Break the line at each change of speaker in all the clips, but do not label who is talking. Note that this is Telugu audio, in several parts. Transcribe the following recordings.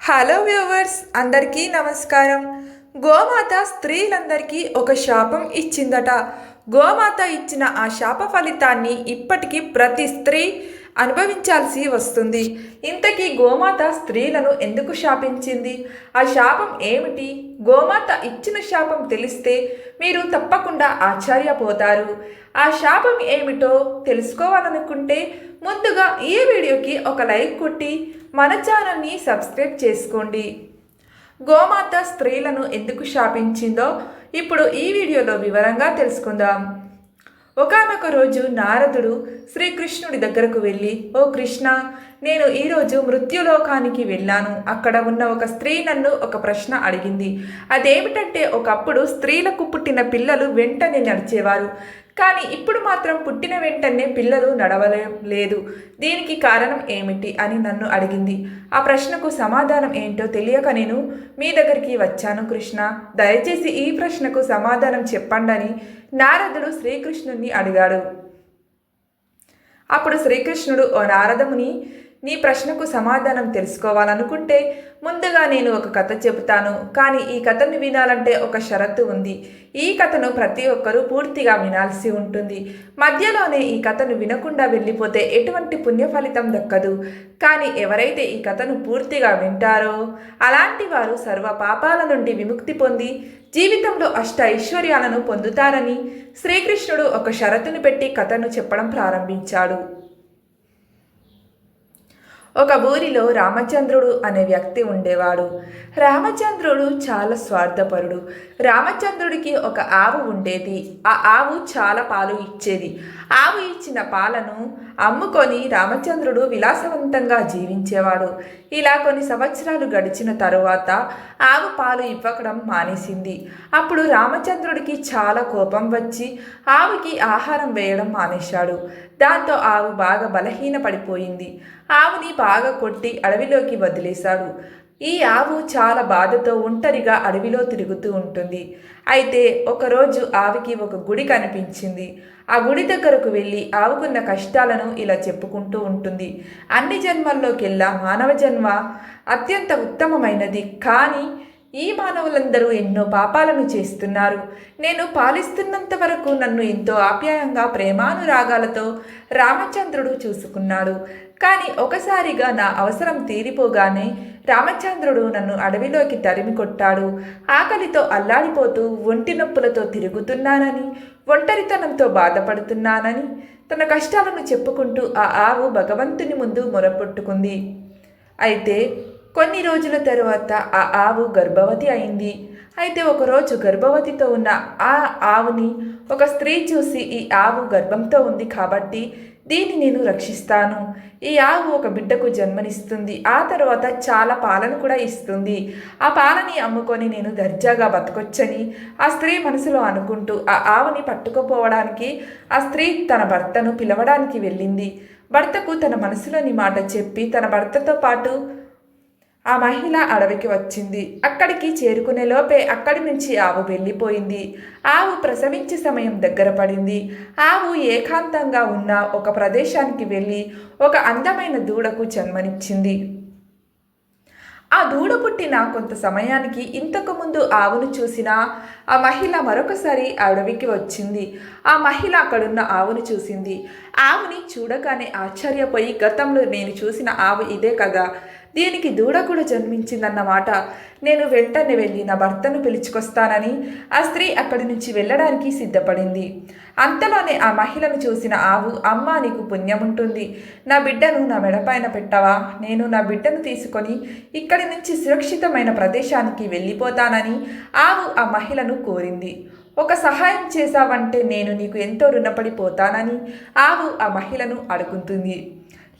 హలో వ్యూవర్స్ అందరికీ నమస్కారం. గోమాత స్త్రీలందరికీ ఒక శాపం ఇచ్చిందట. గోమాత ఇచ్చిన ఆ శాప ఫలితాన్ని ఇప్పటికీ ప్రతి స్త్రీ అనుభవించాల్సి వస్తుంది. ఇంతకీ గోమాత స్త్రీలను ఎందుకు శాపించింది? ఆ శాపం ఏమిటి? గోమాత ఇచ్చిన శాపం తెలిస్తే మీరు తప్పకుండా ఆశ్చర్యపోతారు. ఆ శాపం ఏమిటో తెలుసుకోవాలనుకుంటే ముందుగా ఈ వీడియోకి ఒక లైక్ కొట్టి మన ఛానల్ని సబ్స్క్రైబ్ చేసుకోండి. గోమాత స్త్రీలను ఎందుకు శాపించిందో ఇప్పుడు ఈ వీడియోలో వివరంగా తెలుసుకుందాం. ఒకానొక రోజు నారదుడు శ్రీకృష్ణుడి దగ్గరకు వెళ్ళి ఓ కృష్ణ నేను ఈరోజు మృత్యులోకానికి వెళ్ళాను. అక్కడ ఉన్న ఒక స్త్రీ నన్ను ఒక ప్రశ్న అడిగింది. అదేమిటంటే ఒకప్పుడు స్త్రీలకు పుట్టిన పిల్లలు వెంటనే నడిచేవారు. కానీ ఇప్పుడు మాత్రం పుట్టిన వెంటనే పిల్లలు నడవలేం లేదు. దీనికి కారణం ఏమిటి అని నన్ను అడిగింది. ఆ ప్రశ్నకు సమాధానం ఏంటో తెలియక నేను మీ దగ్గరికి వచ్చాను కృష్ణ. దయచేసి ఈ ప్రశ్నకు సమాధానం చెప్పండి అని నారదుడు శ్రీకృష్ణుణ్ణి అడిగాడు. అప్పుడు శ్రీకృష్ణుడు ఓ నారదముని నీ ప్రశ్నకు సమాధానం తెలుసుకోవాలనుకుంటే ముందుగా నేను ఒక కథ చెబుతాను. కానీ ఈ కథను వినాలంటే ఒక షరతు ఉంది. ఈ కథను ప్రతి ఒక్కరూ పూర్తిగా వినాల్సి ఉంటుంది. మధ్యలోనే ఈ కథను వినకుండా వెళ్ళిపోతే ఎటువంటి పుణ్య ఫలితం దక్కదు. కానీ ఎవరైతే ఈ కథను పూర్తిగా వింటారో అలాంటి వారు సర్వ పాపాల నుండి విముక్తి పొంది జీవితంలో అష్ట ఐశ్వర్యాలను పొందుతారని శ్రీకృష్ణుడు ఒక షరతును పెట్టి కథను చెప్పడం ప్రారంభించాడు. ఒక ఊరిలో రామచంద్రుడు అనే వ్యక్తి ఉండేవాడు. రామచంద్రుడు చాలా స్వార్థపరుడు. రామచంద్రుడికి ఒక ఆవు ఉండేది. ఆ ఆవు చాలా పాలు ఇచ్చేది. ఆవు ఇచ్చిన పాలను అమ్ముకొని రామచంద్రుడు విలాసవంతంగా జీవించేవాడు. ఇలా కొన్ని సంవత్సరాలు గడిచిన తరువాత ఆవు పాలు ఇవ్వకడం మానేసింది. అప్పుడు రామచంద్రుడికి చాలా కోపం వచ్చి ఆవుకి ఆహారం వేయడం మానేశాడు. దాంతో ఆవు బాగా బలహీన పడిపోయింది ఆవుని బాగా కొట్టి అడవిలోకి వదిలేశాడు. ఈ ఆవు చాలా బాధతో ఒంటరిగా అడవిలో తిరుగుతూ ఉంటుంది. అయితే ఒకరోజు ఆవికి ఒక గుడి కనిపించింది. ఆ గుడి దగ్గరకు వెళ్ళి ఆవుకున్న కష్టాలను ఇలా చెప్పుకుంటూ ఉంటుంది. అన్ని జన్మల్లోకెల్లా మానవ జన్మ అత్యంత ఉత్తమమైనది. కానీ ఈ మానవులందరూ ఎన్నో పాపాలను చేస్తున్నారు. నేను పాలిస్తున్నంత వరకు నన్ను ఎంతో ఆప్యాయంగా ప్రేమానురాగాలతో రామచంద్రుడు చూసుకున్నాడు. కానీ ఒకసారిగా నా అవసరం తీరిపోగానే రామచంద్రుడు నన్ను అడవిలోకి తరిమి కొట్టాడు. ఆకలితో అల్లాడిపోతూ ఒంటి నొప్పులతో తిరుగుతున్నానని ఒంటరితనంతో బాధపడుతున్నానని తన కష్టాలను చెప్పుకుంటూ ఆ ఆవు భగవంతుని ముందు మొరపొట్టుకుంది. అయితే కొన్ని రోజుల తరువాత ఆ ఆవు గర్భవతి అయింది. అయితే ఒకరోజు గర్భవతితో ఉన్న ఆ ఆవుని ఒక స్త్రీ చూసి ఈ ఆవు గర్భంతో ఉంది కాబట్టి దీన్ని నేను రక్షిస్తాను. ఈ ఆవు ఒక బిడ్డకు జన్మనిస్తుంది. ఆ తర్వాత చాలా పాలను కూడా ఇస్తుంది. ఆ పాలని అమ్ముకొని నేను దర్జాగా బతకొచ్చని ఆ స్త్రీ మనసులో అనుకుంటూ ఆ ఆవుని పట్టుకుపోవడానికి ఆ స్త్రీ తన భర్తను పిలవడానికి వెళ్ళింది. భర్తకు తన మనసులోని మాట చెప్పి తన భర్తతో పాటు ఆ మహిళ అడవికి వచ్చింది. అక్కడికి చేరుకునే లోపే అక్కడి నుంచి ఆవు వెళ్ళిపోయింది. ఆవు ప్రసవించే సమయం దగ్గర పడింది. ఆవు ఏకాంతంగా ఉన్న ఒక ప్రదేశానికి వెళ్ళి ఒక అందమైన దూడకు జన్మనిచ్చింది. ఆ దూడ పుట్టిన కొంత సమయానికి ఇంతకు ముందు ఆవును చూసిన ఆ మహిళ మరొకసారి అడవికి వచ్చింది. ఆ మహిళ అక్కడున్న ఆవును చూసింది. ఆవుని చూడగానే ఆశ్చర్యపోయి గతంలో నేను చూసిన ఆవు ఇదే కదా. దీనికి దూడ కూడా జన్మించిందన్నమాట నేను వెంటనే వెళ్ళి నా భర్తను పిలుచుకొస్తానని ఆ స్త్రీ అక్కడి నుంచి వెళ్ళడానికి సిద్ధపడింది. అంతలోనే ఆ మహిళను చూసిన ఆవు అమ్మ నీకు పుణ్యం ఉంటుంది నా బిడ్డను నా మెడపైన పెట్టవా? నేను నా బిడ్డను తీసుకొని ఇక్కడి నుంచి సురక్షితమైన ప్రదేశానికి వెళ్ళిపోతానని ఆవు ఆ మహిళను కోరింది. ఒక సహాయం చేశావంటే నేను నీకు ఎంతో రుణపడిపోతానని ఆవు ఆ మహిళను అడుగుతుంది.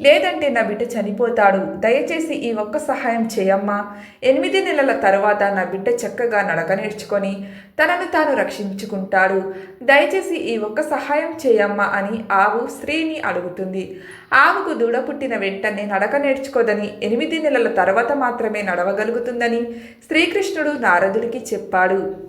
లేదంటే నా బిడ్డ చనిపోతాడు. దయచేసి ఈ ఒక్క సహాయం చేయమ్మా. ఎనిమిది నెలల తర్వాత నా బిడ్డ చక్కగా నడక నేర్చుకొని తనను తాను రక్షించుకుంటాడు. దయచేసి ఈ ఒక్క సహాయం చేయమ్మా అని ఆవు స్త్రీని అడుగుతుంది. ఆవుకు దూడ పుట్టిన వెంటనే నడక నేర్చుకోదని ఎనిమిది నెలల తర్వాత మాత్రమే నడవగలుగుతుందని శ్రీకృష్ణుడు నారదుడికి చెప్పాడు.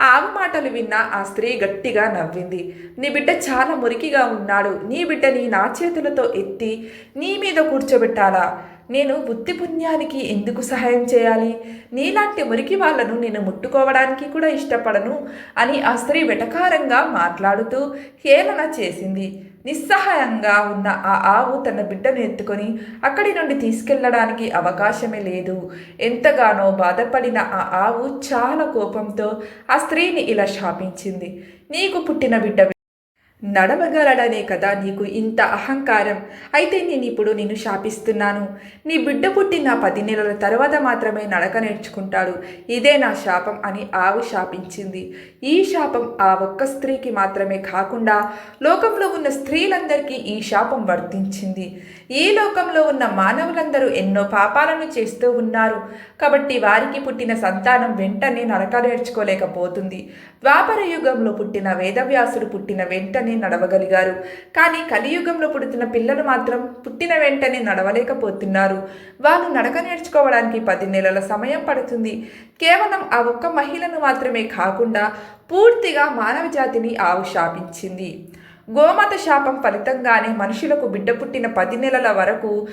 ఆవు మాటలు విన్న ఆ స్త్రీ గట్టిగా నవ్వింది. నీ బిడ్డ చాలా మురికిగా ఉన్నాడు. నీ బిడ్డని నా చేతులతో ఎత్తి నీ మీద కూర్చోబెట్టాలా? నేను బుద్ధి పుణ్యానికి ఎందుకు సహాయం చేయాలి? నీలాంటి మురికి వాళ్ళను నేను ముట్టుకోవడానికి కూడా ఇష్టపడను అని ఆ స్త్రీ వెటకారంగా మాట్లాడుతూ హేళన చేసింది. నిస్సహాయంగా ఉన్న ఆ ఆవు తన బిడ్డను ఎత్తుకొని అక్కడి నుండి తీసుకెళ్ళడానికి అవకాశమే లేదు. ఎంతగానో బాధపడిన ఆ ఆవు చాలా కోపంతో ఆ స్త్రీని ఇలా శాపించింది. నీకు పుట్టిన బిడ్డ నడవగలడనే కదా నీకు ఇంత అహంకారం. అయితే నేను ఇప్పుడు నిన్ను శాపిస్తున్నాను. నీ బిడ్డ పుట్టిన పది నెలల తర్వాత మాత్రమే నడక నేర్చుకుంటాడు. ఇదే నా శాపం అని ఆవు శాపించింది. ఈ శాపం ఆ ఒక్క స్త్రీకి మాత్రమే కాకుండా లోకంలో ఉన్న స్త్రీలందరికీ ఈ శాపం వర్తించింది. ఈ లోకంలో ఉన్న మానవులందరూ ఎన్నో పాపాలను చేస్తూ ఉన్నారు. కాబట్టి వారికి పుట్టిన సంతానం వెంటనే నడక నేర్చుకోలేకపోతుంది ద్వాపర యుగంలో పుట్టిన వేదవ్యాసుడు పుట్టిన వెంటనే నడవగలిగారు. కానీ కలియుగంలో పుడుతున్న పిల్లలు మాత్రం పుట్టిన వెంటనే నడవలేకపోతున్నారు. వారు నడక నేర్చుకోవడానికి పది నెలల సమయం పడుతుంది. కేవలం ఆ ఒక్క మహిళను మాత్రమే కాకుండా పూర్తిగా మానవ జాతిని ఆవు శాపించింది గోమాత శాపం ఫలితంగానే మనుషులకు బిడ్డ పుట్టిన పది నెలల వరకు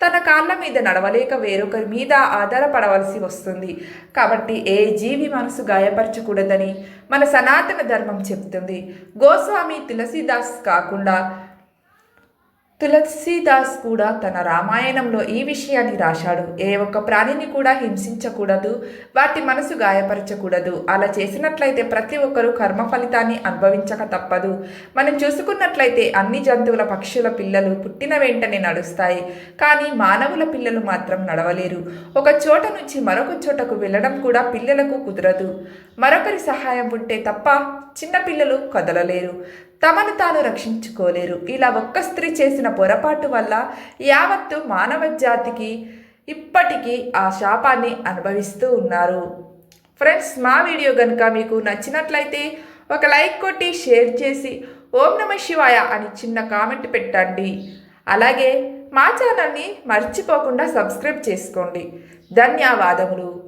తన కాళ్ళ మీద నడవలేక వేరొకరి మీద ఆధారపడవలసి వస్తుంది. కాబట్టి ఏ జీవి మనసు గాయపరచకూడదని మన సనాతన ధర్మం చెప్తుంది గోస్వామి తులసీదాస్ కాకుండా తులసీదాస్ కూడా తన రామాయణంలో ఈ విషయాన్ని రాశాడు. ఏ ఒక్క ప్రాణిని కూడా హింసించకూడదు వాటి మనసు గాయపరచకూడదు. అలా చేసినట్లయితే ప్రతి ఒక్కరూ కర్మ ఫలితాన్ని అనుభవించక తప్పదు. మనం చూసుకున్నట్లయితే అన్ని జంతువుల పక్షుల పిల్లలు పుట్టిన వెంటనే నడుస్తాయి. కానీ మానవుల పిల్లలు మాత్రం నడవలేరు. ఒక చోట నుంచి మరొక చోటకు వెళ్ళడం కూడా పిల్లలకు కుదరదు. మరొకరి సహాయం ఉంటే తప్ప చిన్న పిల్లలు కదలలేరు. తమను తాను రక్షించుకోలేరు. ఇలా ఒక్క స్త్రీ చేసిన పొరపాటు వల్ల యావత్తు మానవ జాతికి ఇప్పటికీ ఆ శాపాన్ని అనుభవిస్తూ ఉన్నారు. ఫ్రెండ్స్ మా వీడియో కనుక మీకు నచ్చినట్లయితే ఒక లైక్ కొట్టి షేర్ చేసి ఓం నమ శివాయ అని చిన్న కామెంట్ పెట్టండి. అలాగే మా ఛానల్ని మర్చిపోకుండా సబ్స్క్రైబ్ చేసుకోండి. ధన్యవాదములు.